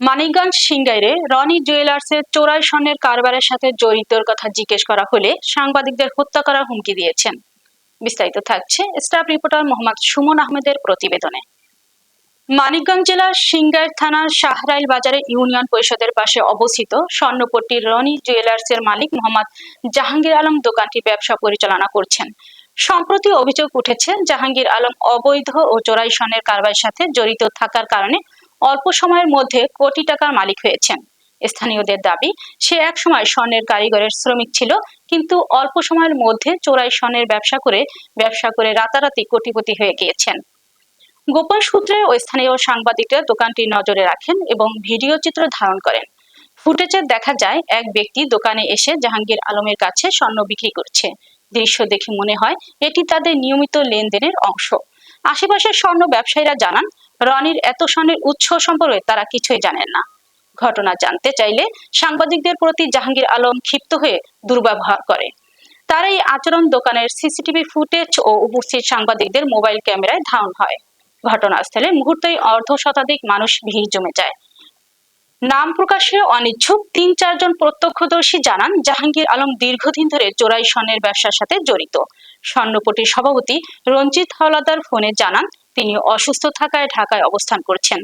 মানিকগঞ্জ সিংগাইরে রনি জুয়েলার্সের চোরাই স্বর্ণের কারবারের সাথে জড়িতর কথা জিজ্ঞেস করা হলে সাংবাদিকদের হত্যা করার হুমকি দিয়েছেন। বিস্তারিত থাকছে স্টাফ রিপোর্টার মোহাম্মদ সুমন আহমেদের প্রতিবেদনে। মানিকগঞ্জ জেলার সিংগাইর থানার শাহরাইল বাজারে ইউনিয়ন পরিষদের পাশে অবস্থিত স্বর্ণপট্টির রনি জুয়েলার্সের মালিক মোহাম্মদ জাহাঙ্গীর আলম দোকানটি ব্যবসা পরিচালনা করছেন। সম্প্রতি অভিযোগ উঠেছে, জাহাঙ্গীর আলম অবৈধ ও চোরাই স্বর্ণের কারবারের সাথে জড়িত থাকার কারণে অল্প সময়ের মধ্যে কোটি টাকার মালিক হয়েছেন। স্থানীয়দের দাবি, সে একসময় স্বর্ণের কারিগরের শ্রমিক ছিল, কিন্তু অল্প সময়ের মধ্যে চোরাই স্বর্ণের ব্যবসা করে ব্যবসা করে রাতারাতি কোটিপতি হয়ে গিয়েছেন। গোপন সূত্রে ও স্থানীয় সাংবাদিকরা দোকানটি নজরে রাখেন এবং ভিডিও চিত্র ধারণ করেন। ফুটেজে দেখা যায়, এক ব্যক্তি দোকানে এসে জাহাঙ্গীর আলমের কাছে স্বর্ণ বিক্রি করছে। দৃশ্য দেখে মনে হয়, এটি তাদের নিয়মিত লেনদেনের অংশ। আশেপাশের স্বর্ণ ব্যবসায়ীরা জানান রনির এত স্বর্ণের উৎস সম্পর্কে তারা কিছুই জানেন না। ঘটনা জানতে চাইলে সাংবাদিকদের প্রতি জাহাঙ্গীর আলম ক্ষিপ্ত হয়ে দুর্ব্যবহার করে। তার এই আচরণ দোকানের সিসিটিভি ফুটেজ ও উপস্থিত সাংবাদিকদের মোবাইল ক্যামেরায় ধারণ হয়। ঘটনাস্থলে মুহূর্তেই অর্ধ শতাধিক মানুষ ভিড় জমে যায়। নাম প্রকাশে অনিচ্ছুক তিন চারজন প্রত্যক্ষদর্শী জানান, জাহাঙ্গীর আলম দীর্ঘদিন ধরে চোরাই স্বর্ণের ব্যবসার সাথে জড়িত। স্বর্ণপটির সভাপতি রঞ্জিত হাওলাদার ফোনে জানান তিনি অসুস্থ থাকায় ঢাকায় অবস্থান করছেন।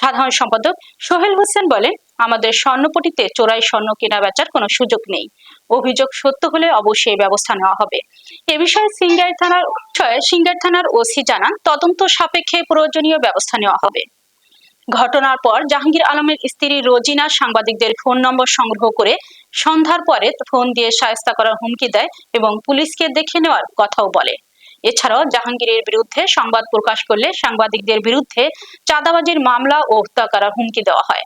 সাধারণ সম্পাদক সোহেল হোসেন বলেন, আমাদের স্বর্ণপটিতে চোরাই স্বর্ণ কেনা বেচার কোনো সুযোগ নেই। অভিযোগ সত্য হলে অবশ্যই ব্যবস্থা নেওয়া হবে। এ বিষয়ে সিঙ্গার থানার সিঙ্গার থানার ওসি জানান, তদন্ত সাপেক্ষে প্রয়োজনীয় ব্যবস্থা নেওয়া হবে। ঘটনার পর জাহাঙ্গীর আলমের স্ত্রী রোজিনা সাংবাদিকদের ফোন নম্বর সংগ্রহ করে সন্ধ্যার পরে ফোন দিয়ে সায়স্তা করার হুমকি দেয় এবং পুলিশকে দেখে নেওয়ার কথাও বলে। এছাড়াও জাহাঙ্গীরের বিরুদ্ধে সংবাদ প্রকাশ করলে সাংবাদিকদের বিরুদ্ধে চাঁদাবাজির মামলা ও হত্যা করার হুমকি দেওয়া হয়।